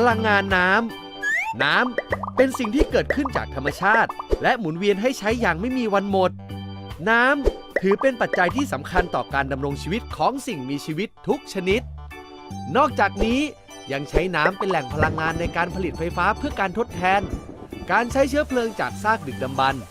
พลังงานน้ำ น้ำเป็นสิ่งที่เกิดขึ้นจากธรรมชาติ และหมุนเวียนให้ใช้อย่างไม่มีวันหมด น้ำถือเป็นปัจจัยที่สำคัญต่อการดำรงชีวิตของสิ่งมีชีวิตทุกชนิด นอกจากนี้ยังใช้น้ำเป็นแหล่งพลังงานในการผลิตไฟฟ้าเพื่อการทดแทน การใช้เชื้อเพลิงจากซากดึกดำบรรพ์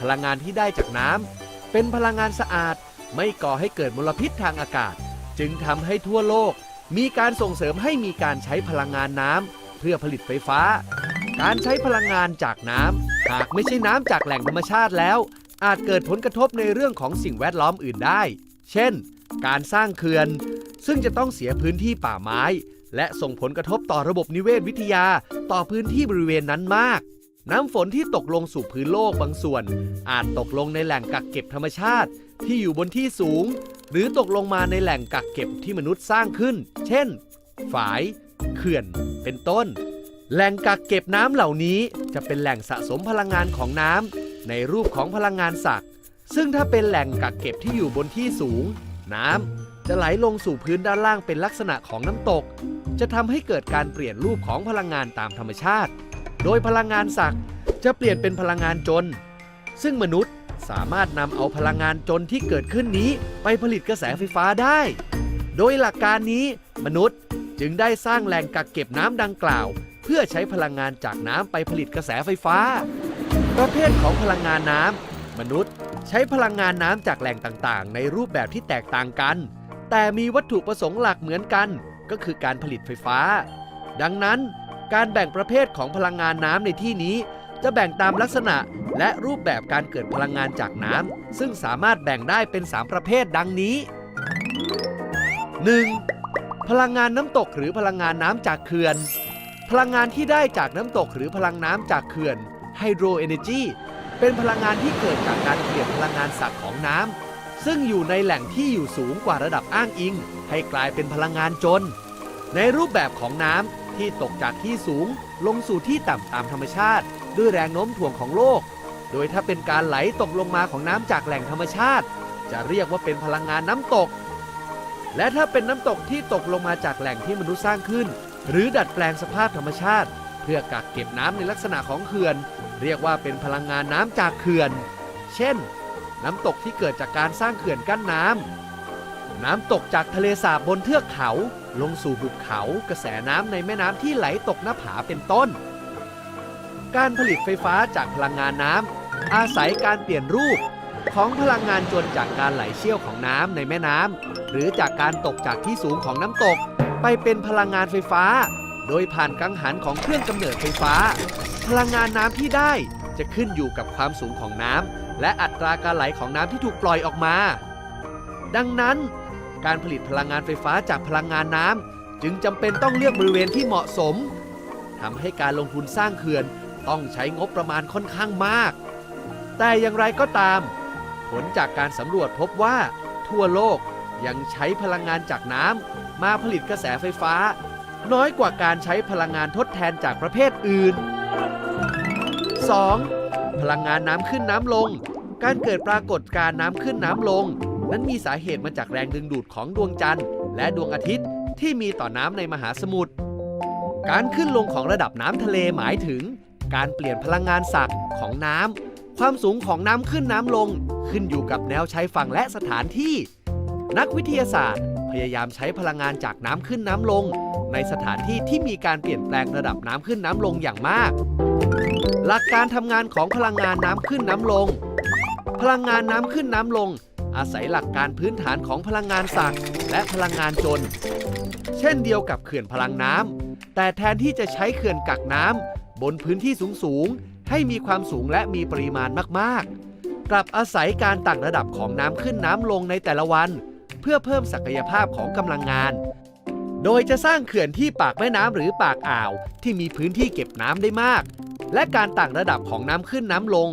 พลังงานที่ได้จากน้ำเป็นพลังงานสะอาด ไม่ก่อให้เกิดมลพิษทางอากาศ จึงทำให้ทั่วโลก มีการส่งเสริมให้มีการใช้พลังงานน้ำ เพื่อผลิตไฟฟ้า การใช้พลังงานจากน้ำหากไม่ใช่น้ำจากแหล่งธรรมชาติแล้ว อาจเกิดผลกระทบในเรื่องของสิ่งแวดล้อมอื่นได้ เช่น การสร้างเขื่อน ซึ่งจะต้องเสียพื้นที่ป่าไม้ และส่งผลกระทบต่อระบบนิเวศวิทยาต่อพื้นที่บริเวณนั้นมากน้ำฝนที่ตกลงสู่พื้นโลกบางส่วน อาจตกลงในแหล่งกักเก็บธรรมชาติ ที่อยู่บนที่สูง หรือตกลงมาในแหล่งกักเก็บที่มนุษย์สร้างขึ้น เช่น ฝาย เขื่อน เป็นต้น แหล่งกักเก็บน้ำเหล่านี้จะเป็นแหล่งสะสมพลังงานของน้ำในรูปของพลังงานสักซึ่งถ้าเป็นแหล่งกักเก็บที่อยู่บนที่สูง น้ำจะไหลลงสู่พื้นด้านล่างเป็นลักษณะของน้ำตก จะทำให้เกิดการเปลี่ยนรูปของพลังงานตามธรรมชาติ โดยพลังงานสักจะเปลี่ยนเป็นพลังงานจน ซึ่งมนุษย์สามารถนำเอาพลังงานจนที่เกิดขึ้นนี้ไปผลิตกระแสไฟฟ้าได้ โดยหลักการนี้มนุษย์ จึงได้สร้างแหล่งกักเก็บน้ำดังกล่าว เพื่อใช้พลังงานจากน้ำไปผลิตกระแสไฟฟ้า ประเภทของพลังงานน้ำมนุษย์ ใช้พลังงานน้ำจากแหล่งต่างๆ ในรูปแบบที่แตกต่างกัน แต่มีวัตถุประสงค์หลักเหมือนกัน ก็คือการผลิตไฟฟ้า ดังนั้นการแบ่งประเภทของพลังงานน้ำในที่นี้ จะแบ่งตามลักษณะและรูปแบบการเกิดพลังงานจากน้ำซึ่งสามารถแบ่งได้เป็น 3 ประเภทดังนี้ 1. พลังงานน้ำตกหรือพลังงานน้ำจากเขื่อน พลังงานที่ได้จากน้ำตกหรือพลังน้ำจากเขื่อนไฮโดรเอเนจีเป็นพลังงานที่เกิดจากการเปลี่ยนพลังงานสักของน้ำซึ่งอยู่ในแหล่งที่อยู่สูงกว่าระดับอ้างอิง ให้กลายเป็นพลังงานจน ในรูปแบบของน้ำที่ตกจากที่สูง ลงสู่ที่ต่ำตามธรรมชาติ ด้วยแรงโน้มถ่วงของโลก โดยถ้าเป็นการไหลตกลงมาของน้ำจากแหล่งธรรมชาติ จะเรียกว่าเป็นพลังงานน้ำตก และถ้าเป็นน้ำตกที่ตกลงมาจากแหล่งที่มนุษย์สร้างขึ้น หรือดัดแปลงสภาพธรรมชาติ เพื่อกักเก็บน้ำในลักษณะของเขื่อน เรียกว่าเป็นพลังงานน้ำจากเขื่อน เช่น น้ำตกที่เกิดจากการสร้างเขื่อนกั้นน้ำน้ำตกจากทะเลสาบบนเทือกเขา ลงสู่หุบเขา กระแสน้ำในแม่น้ำที่ไหลตกหน้าผาเป็นต้น การผลิตไฟฟ้าจากพลังงานน้ำอาศัยการเปลี่ยนรูป ของพลังงานจนจากการไหลเชี่ยวของน้ำในแม่น้ำหรือจากการตกจากที่สูงของน้ำตก ไปเป็นพลังงานไฟฟ้า โดยผ่านกังหันของเครื่องกำเนิดไฟฟ้า พลังงานน้ำที่ได้จะขึ้นอยู่กับความสูงของน้ำและอัตราการไหลของน้ำที่ถูกปล่อยออกมา ดังนั้น การผลิตพลังงานไฟฟ้าจากพลังงานน้ำจึงจำเป็นต้องเลือกบริเวณที่เหมาะสมทำให้การลงทุนสร้างเขื่อนต้องใช้งบประมาณค่อนข้างมาก แต่อย่างไรก็ตาม ผลจากการสำรวจพบว่า ทั่วโลกยังใช้พลังงานจากน้ำมาผลิตกระแสไฟฟ้า น้อยกว่าการใช้พลังงานทดแทนจากประเภทอื่น 2. พลังงานน้ำขึ้นน้ำลง การเกิดปรากฏการณ์น้ำขึ้นน้ำลง นั้นมีสาเหตุมาจากแรงดึงดูดของดวงจันทร์ และดวงอาทิตย์ที่มีต่อน้ำในมหาสมุทร การขึ้นลงของระดับน้ำทะเลหมายถึง การเปลี่ยนพลังงานสักของน้ำ ความสูงของน้ำขึ้นน้ำลง ขึ้นอยู่กับแนวชายฝั่งและสถานที่ นักวิทยาศาสตร์ พยายามใช้พลังงานจากน้ำขึ้นน้ำลง ในสถานที่ที่มีการเปลี่ยนแปลงระดับน้ำขึ้นน้ำลงอย่างมาก หลักการทำงานของพลังงานน้ำขึ้นน้ำลง พลังงานน้ำขึ้นน้ำลง อาศัยหลักการพื้นฐานของพลังงานสักและพลังงานจน เช่นเดียวกับเขื่อนพลังน้ำแต่แทนที่จะใช้เขื่อนกักน้ำบนพื้นที่สูงๆ ให้มีความสูงและมีปริมาณมากๆ กลับอาศัยการต่างระดับของน้ำขึ้นน้ำลงในแต่ละวัน เพื่อเพิ่มศักยภาพของกำลังงาน โดยจะสร้างเขื่อนที่ปากแม่น้ำหรือปากอ่าว ที่มีพื้นที่เก็บน้ำได้มาก และการต่างระดับของน้ำขึ้นน้ำลง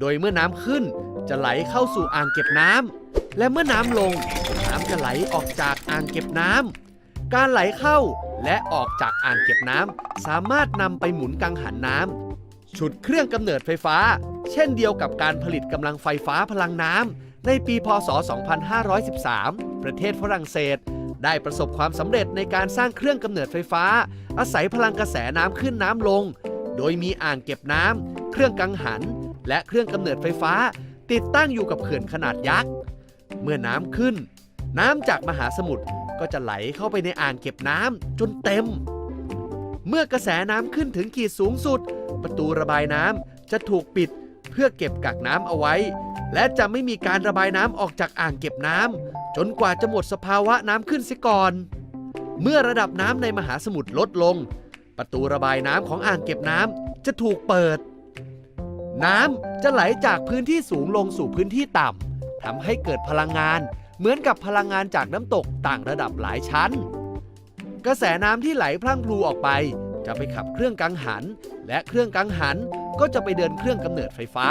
โดยเมื่อน้ำขึ้นจะไหลเข้าสู่อ่างเก็บน้ำและเมื่อน้ำลง น้ำจะไหลออกจากอ่างเก็บน้ำการไหลเข้าและออกจากอ่างเก็บน้ำสามารถนำไปหมุนกังหันน้ำ ฉุดเครื่องกำเนิดไฟฟ้า เช่นเดียวกับการผลิตกำลังไฟฟ้าพลังน้ำในปีพศ 2513 ประเทศฝรั่งเศส ได้ประสบความสำเร็จในการสร้างเครื่องกำเนิดไฟฟ้า อาศัยพลังกระแสน้ำขึ้นน้ำลง โดยมีอ่างเก็บน้ำเครื่องกังหัน และเครื่องกำเนิดไฟฟ้า ติดตั้งอยู่กับเขื่อนขนาดยักษ์เมื่อน้ำขึ้น น้ำจากมหาสมุทรก็จะไหลเข้าไปในอ่างเก็บน้ำจนเต็ม เมื่อกระแสน้ำขึ้นถึงขีดสูงสุด ประตูระบายน้ำจะถูกปิดเพื่อเก็บกักน้ำเอาไว้ และจะไม่มีการระบายน้ำออกจากอ่างเก็บน้ำจนกว่าจะหมดสภาวะน้ำขึ้นเสียก่อน เมื่อระดับน้ำในมหาสมุทรลดลง ประตูระบายน้ำของอ่างเก็บน้ำจะถูกเปิด น้ำจะไหลจากพื้นที่สูงลงสู่พื้นที่ต่ำทำให้เกิดพลังงาน เหมือนกับพลังงานจากน้ำตกต่างระดับหลายชั้น กระแสน้ำที่ไหลพลั่งพลูออกไป จะไปขับเครื่องกังหัน และเครื่องกังหันก็จะไปเดินเครื่องกำเนิดไฟฟ้า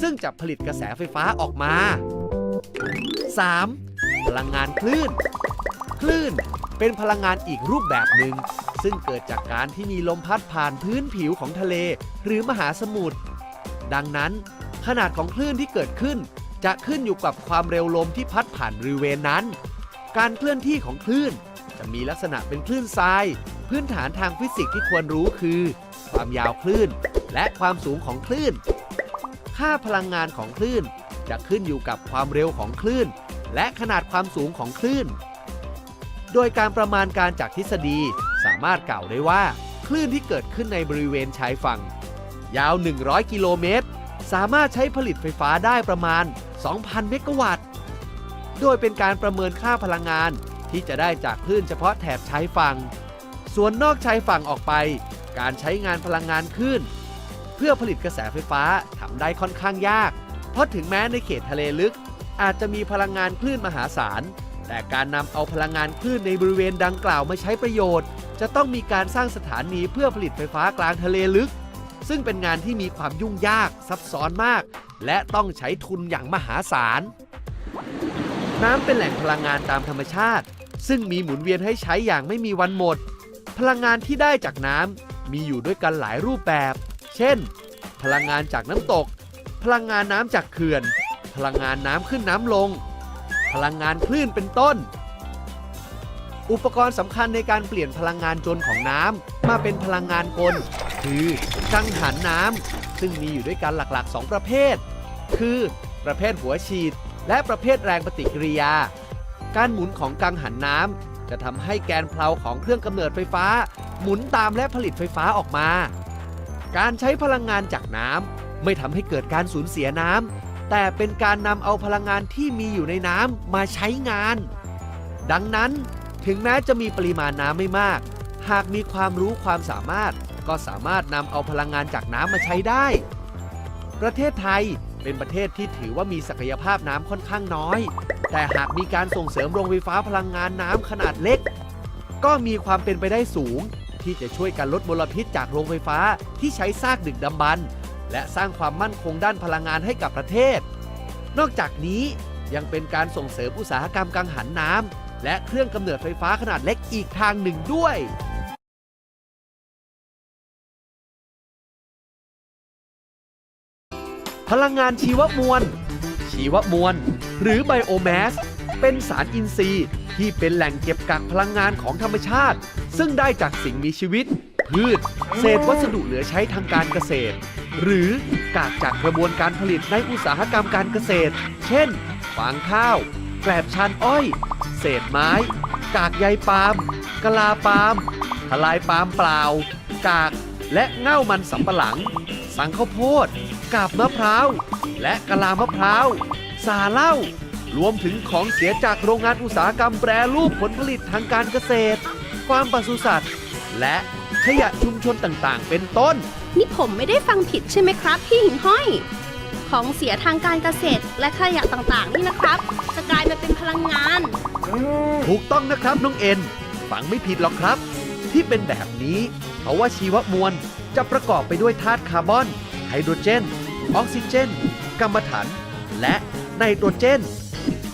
ซึ่งจะผลิตกระแสไฟฟ้าออกมา 3. พลังงานคลื่น คลื่นเป็นพลังงานอีกรูปแบบหนึ่ง ซึ่งเกิดจากการที่มีลมพัดผ่านพื้นผิวของทะเล หรือมหาสมุทรดังนั้น ขนาดของคลื่นที่เกิดขึ้น จะขึ้นอยู่กับความเร็วลมที่พัดผ่านบริเวณนั้น การเคลื่อนที่ของคลื่น จะมีลักษณะเป็นคลื่นทราย พื้นฐานทางฟิสิกส์ที่ควรรู้คือ ความยาวคลื่น และความสูงของคลื่น ค่าพลังงานของคลื่น จะขึ้นอยู่กับความเร็วของคลื่น และขนาดความสูงของคลื่น โดยการประมาณการจากทฤษฎีสามารถกล่าวได้ว่า คลื่นที่เกิดขึ้นในบริเวณชายฝั่ง ยาว 100 กิโลเมตร สามารถใช้ผลิตไฟฟ้าได้ประมาณ 2,000 เมกะวัตต์ โดยเป็นการประเมินค่าพลังงานที่จะได้จากคลื่นเฉพาะแถบชายฝั่ง ส่วนนอกชายฝั่งออกไป การใช้งานพลังงานคลื่นเพื่อผลิตกระแสไฟฟ้าทำได้ค่อนข้างยาก เพราะถึงแม้ในเขตทะเลลึก อาจจะมีพลังงานคลื่นมหาศาล แต่การนำเอาพลังงานคลื่นในบริเวณดังกล่าวมาใช้ประโยชน์ จะต้องมีการสร้างสถานีเพื่อผลิตไฟฟ้ากลางทะเลลึก ซึ่งเป็นงานที่มีความยุ่งยากซับซ้อนมาก และต้องใช้ทุนอย่างมหาศาล น้ำเป็นแหล่งพลังงานตามธรรมชาติ ซึ่งมีหมุนเวียนให้ใช้อย่างไม่มีวันหมด พลังงานที่ได้จากน้ำมีอยู่ด้วยกันหลายรูปแบบ เช่น พลังงานจากน้ำตก พลังงานน้ำจากเขื่อน พลังงานน้ำขึ้นน้ำลง พลังงานคลื่นเป็นต้น อุปกรณ์สำคัญในการเปลี่ยนพลังงานจนของน้ำมาเป็นพลังงานกล คือกังหันน้ำซึ่งมีอยู่ด้วยกันหลักๆ 2 ประเภท คือประเภทหัวฉีด และประเภทแรงปฏิกิริยา การหมุนของกังหันน้ำ จะทำให้แกนเพลาของเครื่องกำเนิดไฟฟ้า หมุนตามและผลิตไฟฟ้าออกมา การใช้พลังงานจากน้ำไม่ทำให้เกิดการสูญเสียน้ำแต่เป็นการนำเอาพลังงานที่มีอยู่ในน้ำมาใช้งาน ดังนั้นถึงแม้จะมีปริมาณน้ำไม่มาก หากมีความรู้ความสามารถ ก็สามารถนำเอาพลังงานจากน้ำมาใช้ได้ ประเทศไทย เป็นประเทศที่ถือว่ามีศักยภาพน้ำค่อนข้างน้อย แต่หากมีการส่งเสริมโรงไฟฟ้าพลังงานน้ำขนาดเล็ก ก็มีความเป็นไปได้สูง ที่จะช่วยกันลดมลพิษจากโรงไฟฟ้าที่ใช้ซากดึกดำบรรพ์และสร้างความมั่นคงด้านพลังงานให้กับประเทศ นอกจากนี้ยังเป็นการส่งเสริมอุตสาหกรรมกังหันน้ำและเครื่องกำเนิดไฟฟ้าขนาดเล็กอีกทางหนึ่งด้วย พลังงานชีวมวล ชีวมวล หรือไบโอแมส เป็นสารอินทรีย์ที่เป็นแหล่งเก็บกักพลังงานของธรรมชาติ ซึ่งได้จากสิ่งมีชีวิต พืช เศษวัสดุเหลือใช้ทางการเกษตร หรือกากจากกระบวนการผลิตในอุตสาหกรรมการเกษตร เช่น ฟางข้าว แกลบชานอ้อย เศษไม้ กากใยปาล์มกะลาปาล์มทลายปาล์มเปล่า กาก และเง่ามันสำปะหลัง สังข้าวโพด กาบมะพร้าว และกะลามะพร้าว สาเหล้า รวมถึงของเสียจากโรงงานอุตสาหกรรมแปรรูปผลผลิตทางการเกษตร ฟาร์มปศุสัตว์ และขยะชุมชนต่างๆ เป็นต้น นี่ผมไม่ได้ฟังผิดใช่ไหมครับ พี่หิ่งห้อย ของเสียทางการเกษตร และขยะต่างๆ นี่นะครับ จะกลายมาเป็นพลังงาน ถูกต้องนะครับน้องเอ็น ฟังไม่ผิดหรอกครับ ที่เป็นแบบนี้ เพราะว่าชีวมวลจะประกอบไปด้วยธาตุคาร์บอน ไฮโดรเจน ออกซิเจนกัมมันถัน และไนโตรเจน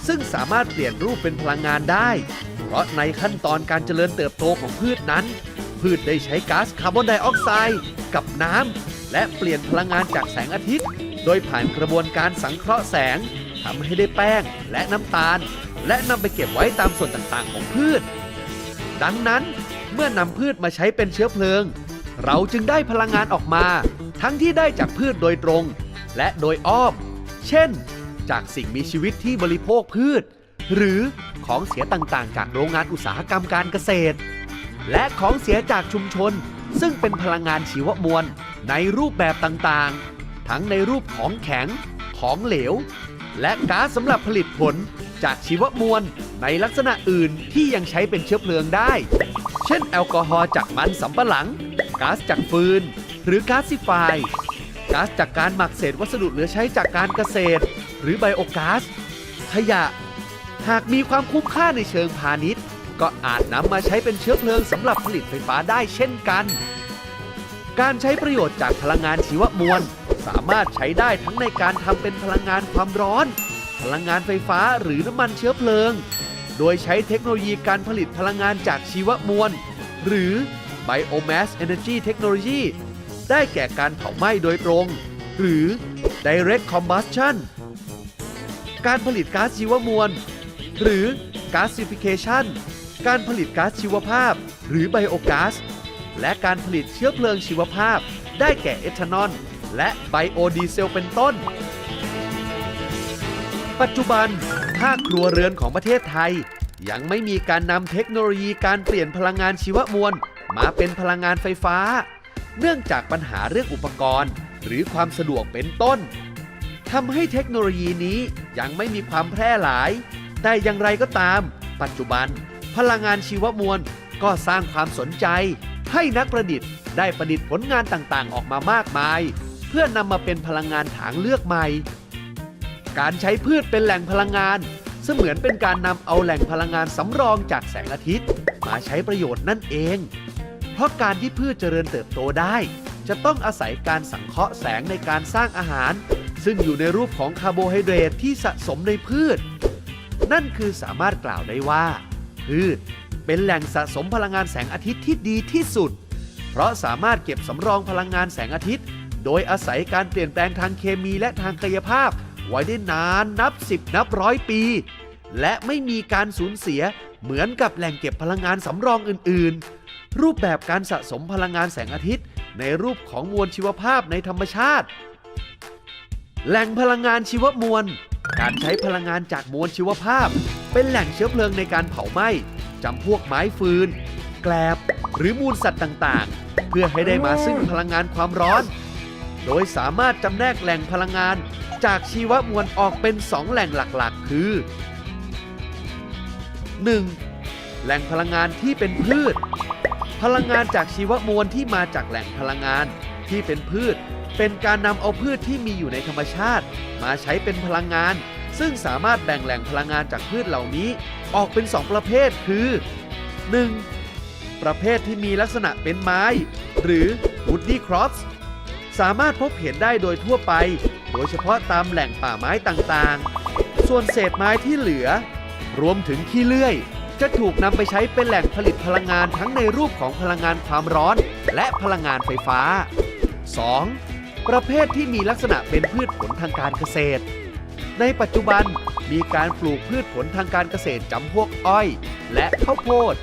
ซึ่งสามารถเปลี่ยนรูปเป็นพลังงานได้ เพราะในขั้นตอนการเจริญเติบโตของพืชนั้น พืชได้ใช้ก๊าซคาร์บอนไดออกไซด์กับน้ำและเปลี่ยนพลังงานจากแสงอาทิตย์ โดยผ่านกระบวนการสังเคราะห์แสงทำให้ได้แป้งและน้ำตาล และนำไปเก็บไว้ตามส่วนต่างๆ ของพืช ดังนั้นเมื่อนำพืชมาใช้เป็นเชื้อเพลิง เราจึงได้พลังงานออกมา ทั้งที่ได้จากพืชโดยตรง และโดยอ้อม เช่น จากสิ่งมีชีวิตที่บริโภคพืช หรือของเสียต่างๆ จากโรงงานอุตสาหกรรมการเกษตร และของเสียจากชุมชน ซึ่งเป็นพลังงานชีวมวลในรูปแบบต่างๆ ทั้งในรูปของแข็ง ของเหลว และก๊าซสำหรับผลิตผลจากชีวมวลในลักษณะอื่นที่ยังใช้เป็นเชื้อเพลิงได้ เช่น แอลกอฮอล์จากมันสำปะหลัง ก๊าซจากฟืน หรือก๊าซซิฟร์ก๊าซจากการหมักเศษวัสดุเหลือใช้จากการเกษตร หรือไบโอก๊าซขยะ หากมีความคุ้มค่าในเชิงพาณิชย์ ก็อาจนำมาใช้เป็นเชื้อเพลิงสำหรับผลิตไฟฟ้าได้เช่นกัน การใช้ประโยชน์จากพลังงานชีวมวล สามารถใช้ได้ทั้งในการทำเป็นพลังงานความร้อน พลังงานไฟฟ้าหรือน้ำมันเชื้อเพลิง โดยใช้เทคโนโลยีการผลิตพลังงานจากชีวมวล หรือ Biomass Energy Technology ได้แก่การเผาไหม้โดยตรง หรือ Direct Combustion การผลิตก๊าซชีวมวล หรือ Gasification การผลิตก๊าซชีวภาพ หรือไบโอก๊าซและการผลิตเชื้อเพลิงชีวภาพ ได้แก่เอทานอลและไบโอดีเซลเป็นต้น ปัจจุบันภาคครัวเรือนของประเทศไทย ยังไม่มีการนำเทคโนโลยีการเปลี่ยนพลังงานชีวมวล มาเป็นพลังงานไฟฟ้า เนื่องจากปัญหาเรื่องอุปกรณ์ หรือความสะดวกเป็นต้นทำให้เทคโนโลยีนี้ยังไม่มีความแพร่หลาย แต่อย่างไรก็ตาม ปัจจุบัน พลังงานชีวมวลก็สร้างความสนใจ ให้นักประดิษฐ์ได้ประดิษฐ์ผลงานต่างๆ ออกมามากมาย เพื่อนำมาเป็นพลังงานทางเลือกใหม่ การใช้พืชเป็นแหล่งพลังงาน เสมือนเป็นการนำเอาแหล่งพลังงานสำรองจากแสงอาทิตย์ มาใช้ประโยชน์นั่นเอง ราะการที่พืชเจริญเติบโตได้ จะต้องอาศัยการสังเคราะห์แสงในการสร้างอาหาร ซึ่งอยู่ในรูปของคาร์โบไฮเดรตที่สะสมในพืช นั่นคือสามารถกล่าวได้ว่า พืชเป็นแหล่งสะสมพลังงานแสงอาทิตย์ที่ดีที่สุด เพราะสามารถเก็บสำรองพลังงานแสงอาทิตย์ โดยอาศัยการเปลี่ยนแปลงทางเคมีและทางกายภาพ ไว้ได้นานนับ10นับร้อยปี และไม่มีการสูญเสียเหมือนกับแหล่งเก็บพลังงานสำรองอื่นๆ รูปแบบการสะสมพลังงานแสงอาทิตย์ ในรูปของมวลชีวภาพในธรรมชาติ แหล่งพลังงานชีวมวล การใช้พลังงานจากมวลชีวภาพ เป็นแหล่งเชื้อเพลิงในการเผาไหม้จำพวกไม้ฟืน แกลบ หรือมูลสัตว์ต่างๆ เพื่อให้ได้มาซึ่งพลังงานความร้อน โดยสามารถจำแนกแหล่งพลังงานจากชีวมวลออกเป็น 2 แหล่งหลักๆ คือ 1. แหล่งพลังงานที่เป็นพืช พลังงานจากชีวมวลที่มาจากแหล่งพลังงานที่เป็นพืช เป็นการนำเอาพืชที่มีอยู่ในธรรมชาติ มาใช้เป็นพลังงาน ซึ่งสามารถแบ่งแหล่งพลังงานจากพืชเหล่านี้ ออกเป็น 2 ประเภทคือ 1. ประเภทที่มีลักษณะเป็นไม้ หรือ woody crops สามารถพบเห็นได้โดยทั่วไป โดยเฉพาะตามแหล่งป่าไม้ต่างๆ ส่วนเศษไม้ที่เหลือ รวมถึงขี้เลื่อย จะถูกนำไปใช้เป็นแหล่งผลิตพลังงานทั้งในรูปของพลังงานความร้อน และพลังงานไฟฟ้า 2. ประเภทที่มีลักษณะเป็นพืชผลทางการเกษตร ในปัจจุบันมีการปลูกพืชผลทางการเกษตรจำพวกอ้อย และข้าวโพด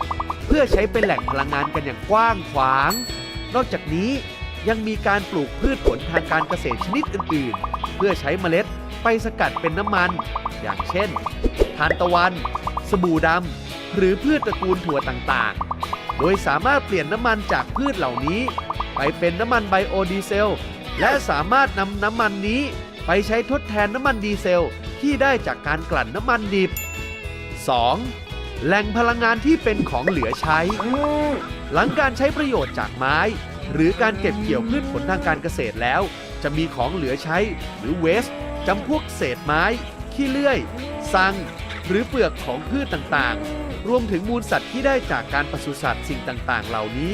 เพื่อใช้เป็นแหล่งพลังงานกันอย่างกว้างขวาง นอกจากนี้ยังมีการปลูกพืชผลทางการเกษตรชนิดอื่น ๆ เพื่อใช้เมล็ดไปสกัดเป็นน้ำมัน อย่างเช่น ทานตะวัน สบู่ดำ หรือพืชตระกูลถั่วต่างๆ โดยสามารถเปลี่ยนน้ำมันจากพืชเหล่านี้ ไปเป็นน้ำมันไบโอดีเซล และสามารถนำน้ำมันนี้ไปใช้ทดแทนน้ำมันดีเซล ที่ได้จากการกลั่นน้ำมันดิบ 2. แหล่งพลังงานที่เป็นของเหลือใช้ หลังการใช้ประโยชน์จากไม้ หรือการเก็บเกี่ยวพืชผลทางการเกษตรแล้ว จะมีของเหลือใช้หรือเวสจำพวกเศษไม้ ขี้เลื่อยซัง หรือเปลือกของพืชต่างๆ รวมถึงมูลสัตว์ที่ได้จากการปศุสัตว์สิ่งต่างๆ เหล่านี้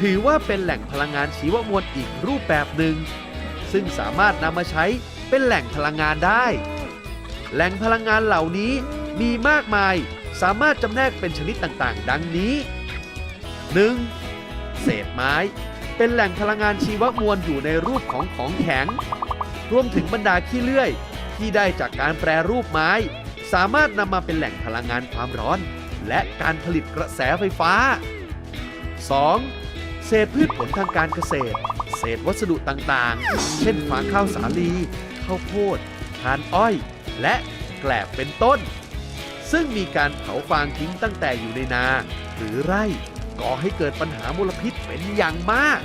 ถือว่าเป็นแหล่งพลังงานชีวมวลอีกรูปแบบหนึ่ง ซึ่งสามารถนำมาใช้เป็นแหล่งพลังงานได้ แหล่งพลังงานเหล่านี้มีมากมายสามารถจำแนกเป็นชนิดต่างๆ ดังนี้ 1. เศษไม้ เป็นแหล่งพลังงานชีวมวลอยู่ในรูปของของแข็ง รวมถึงบรรดาขี้เลื่อย ที่ได้จากการแปรรูปไม้ สามารถนำมาเป็นแหล่งพลังงานความร้อน และการผลิตกระแสไฟฟ้า 2. เศษพืชผลทางการเกษตร เศษวัสดุต่างๆ เช่นฟางข้าวสาลีข้าวโพดทานอ้อย และแกลบเป็นต้น ซึ่งมีการเผาฟางทิ้งตั้งแต่อยู่ในนา หรือไร่ก่อให้เกิดปัญหามลพิษเป็นอย่างมาก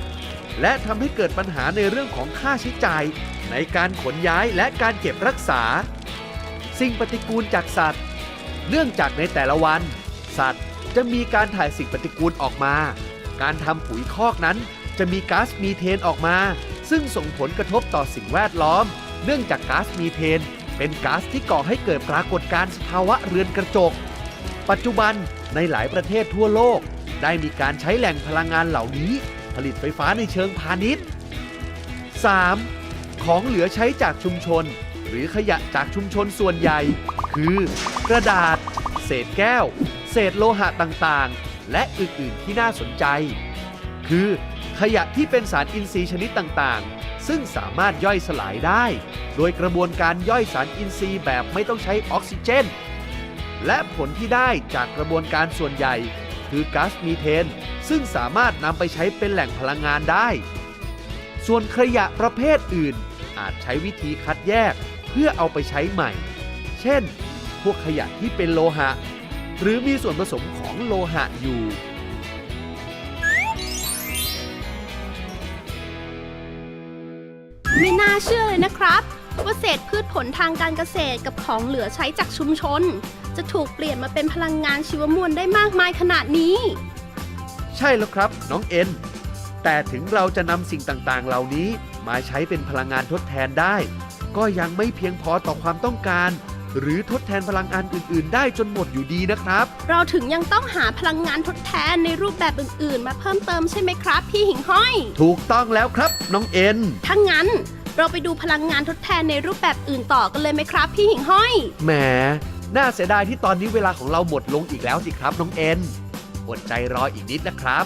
และทำให้เกิดปัญหาในเรื่องของค่าใช้จ่าย ในการขนย้ายและการเก็บรักษา สิ่งปฏิกูลจากสัตว์ เนื่องจากในแต่ละวัน สัตว์จะมีการถ่ายสิ่งปฏิกูลออกมา การทำปุ๋ยคอกนั้น จะมีก๊าซมีเทนออกมา ซึ่งส่งผลกระทบต่อสิ่งแวดล้อม เนื่องจากก๊าซมีเทน เป็นก๊าซที่ก่อให้เกิดปรากฏการณ์สภาวะเรือนกระจก ปัจจุบันในหลายประเทศทั่วโลก ได้มีการใช้แหล่งพลังงานเหล่านี้ ผลิตไฟฟ้าในเชิงพาณิชย์ 3. ของเหลือใช้จากชุมชน หรือขยะจากชุมชนส่วนใหญ่ คือ กระดาษ เศษแก้ว เศษโลหะต่างๆ และอื่น ๆ ที่น่าสนใจ คือ ขยะที่เป็นสารอินทรีย์ชนิดต่างๆ ซึ่งสามารถย่อยสลายได้ โดยกระบวนการย่อยสารอินทรีย์แบบไม่ต้องใช้ออกซิเจน และผลที่ได้จากกระบวนการส่วนใหญ่ คือก๊าซมีเทน ซึ่งสามารถนำไปใช้เป็นแหล่งพลังงานได้ ส่วนขยะประเภทอื่นอาจใช้วิธีคัดแยก พื่อเอาไปใช้ใหม่ เช่น พวกขยะที่เป็นโลหะ หรือมีส่วนผสมของโลหะอยู่ ไม่น่าเชื่อเลยนะครับ ว่าเศษพืชผลทางการเกษตรกับของเหลือใช้จากชุมชน จะถูกเปลี่ยนมาเป็นพลังงานชีวมวลได้มากมายขนาดนี้ ใช่แล้วครับ น้องเอ็น แต่ถึงเราจะนำสิ่งต่างๆ เหล่านี้มาใช้เป็นพลังงานทดแทนได้ ก็ยังไม่เพียงพอต่อความต้องการ หรือทดแทนพลังงานอื่น ๆ ได้จนหมดอยู่ดีนะครับ เราถึงยังต้องหาพลังงานทดแทนในรูปแบบอื่น ๆ มาเพิ่มเติมใช่ไหมครับ พี่หิ่งห้อย ถูกต้องแล้วครับน้องเอ็น ถ้างั้นเราไปดูพลังงานทดแทนในรูปแบบอื่นต่อกันเลยไหมครับ พี่หิ่งห้อย แหม น่าเสียดายที่ตอนนี้เวลาของเราหมดลงอีกแล้วสิครับน้องเอ็น อดใจรออีกนิดนะครับ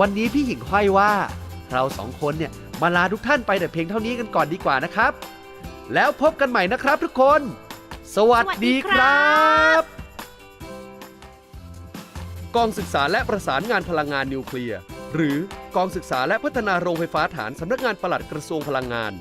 วันนี้พี่หญิงห้อยว่า เราสองคนเนี่ยมาลาทุกท่านไปแต่เพียงเท่านี้กันก่อนดีกว่านะครับ แล้วพบกันใหม่นะครับทุกคน สวัสดีครับกองศึกษาและประสานงานพลังงานนิวเคลียร์ หรือกองศึกษาและพัฒนาโรงไฟฟ้าฐานสำนักงานปลัดกระทรวงพลังงาน